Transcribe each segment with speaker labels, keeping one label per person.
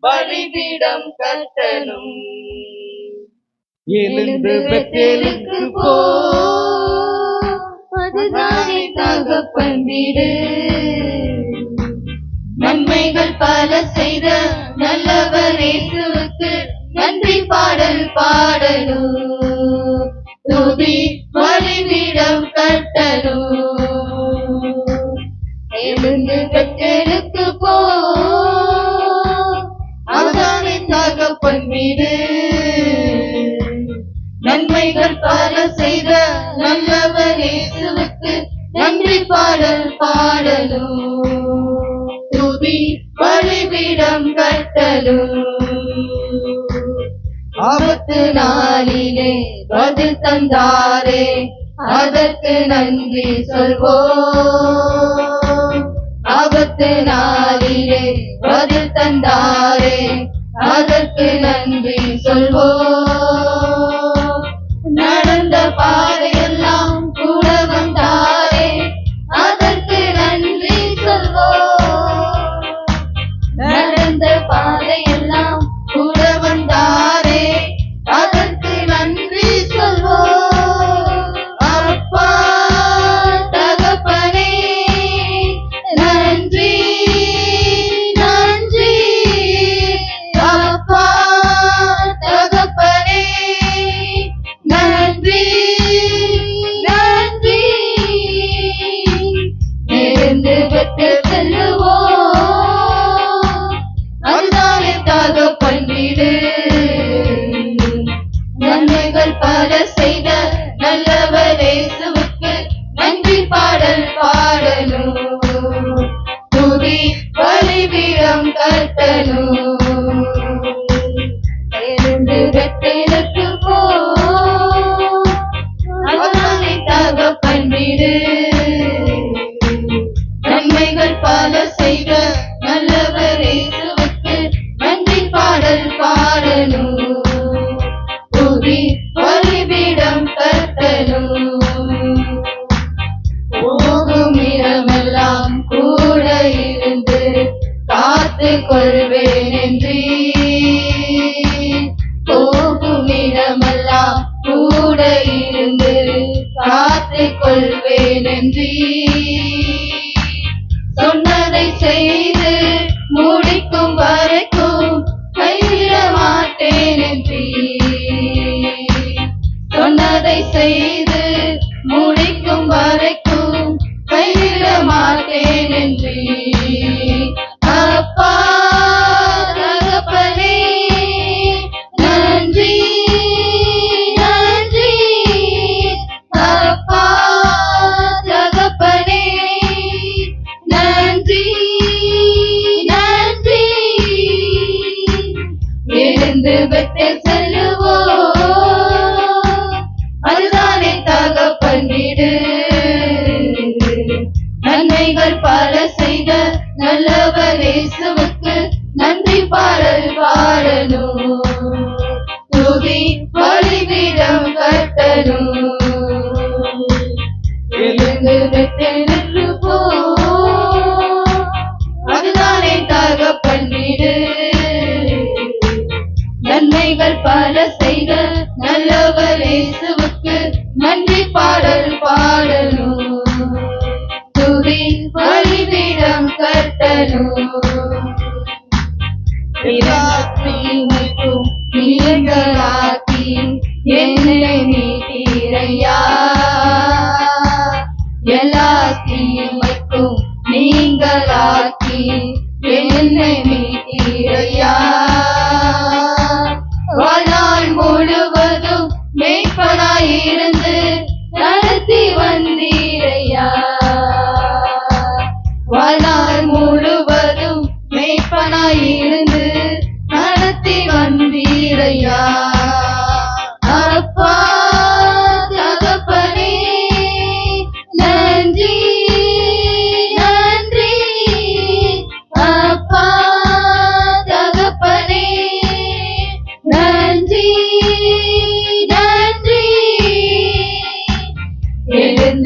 Speaker 1: பலிபீடம் கட்டணும்.
Speaker 2: எழுந்து பெத்தேலுக்கு போ.
Speaker 1: அதுதானே தகப்பன் வீடு. நன்மைகள் பல செய்த நல்லவர் இயேசுவுக்கு நன்றி பாடல் பாடலும். துதி கூப்பிடு நன்மைகள் பல செய்த நல்லவர் இயேசுவுக்கு நன்றி பாடல் பாடலோ. துபி பலிபீடம் கட்டலோ. ஆபத்து நாளிலே பதில் தந்தாரே அதற்கு நன்றி சொல்வோ ஆபத்து நாளிலே பதில் தந்தாரே அதற்கு நன்றி சொல்வோம். கூட இருந்து காத்து கொள்வேன் என்று சொன்னதை செய். Even this.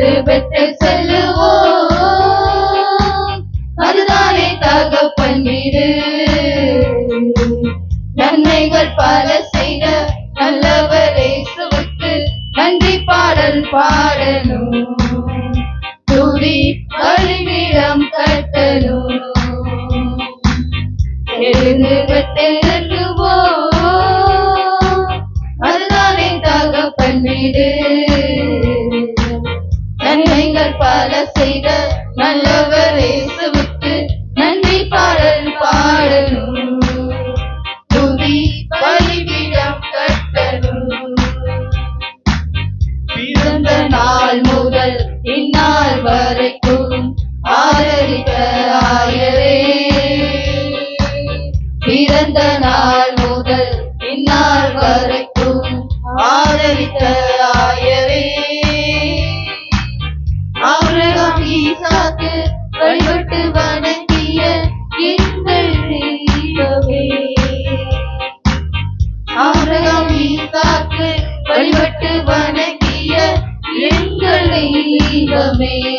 Speaker 1: என்று பெற்ற செல்லுவோம். அதுதானே தகப்பன் வீடு. நன்மைகள் பல செய்த நல்லவரை சுவத்து நன்றி பாடல் பாடணும். நல்லவர் இயேசுவுக்கு நன்றி பாடல் பாடலும் துதி பலிபீடம் பிறந்த நாள் முதல் இந்நாள் வரைக்கும் Love me.